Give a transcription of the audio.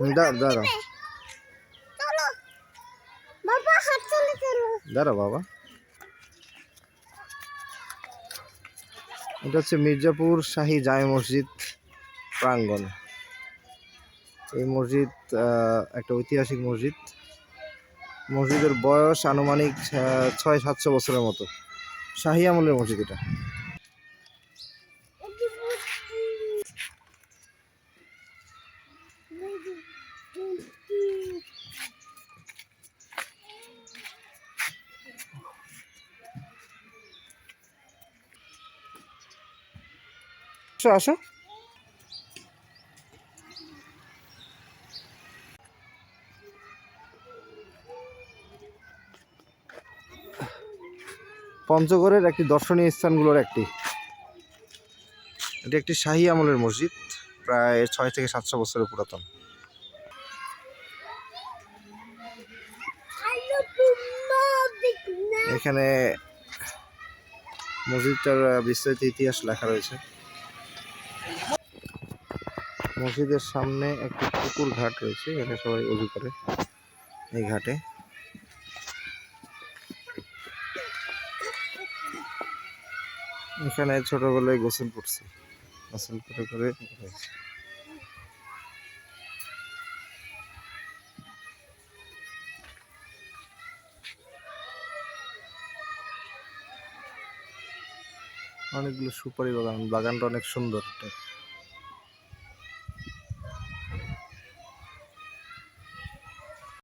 দা- দাঁড়াও চলো। বাবা হাত চলে চলো। দাঁড়াও বাবা। এটা হচ্ছে মির্জাপুর শাহী জামে মসজিদ প্রাঙ্গণ। এই মসজিদ একটা ঐতিহাসিক মসজিদ। মসজিদের বয়স আনুমানিক ছয় সাতশো বছরের মতো। শাহী আমলের মসজিদ এটা। আসো পঞ্চগড়ের একটি দর্শনীয় স্থানগুলোর একটি। এটি একটি শাহী আমলের মসজিদ, প্রায় ছয় থেকে সাতশো বছরের পুরাতন। এখানে মসজিদটার বিস্তারিত ইতিহাস লেখা রয়েছে। মসজিদের সামনে একটি পুকুর ঘাট রয়েছে, এখানে সবাই অজু করে এই ঘাটে। এখানে ছোটবেলায় গোসল করছি। গোসল করে করে অনেকগুলো সুপারি বাগান বাগানটা অনেক সুন্দর এটা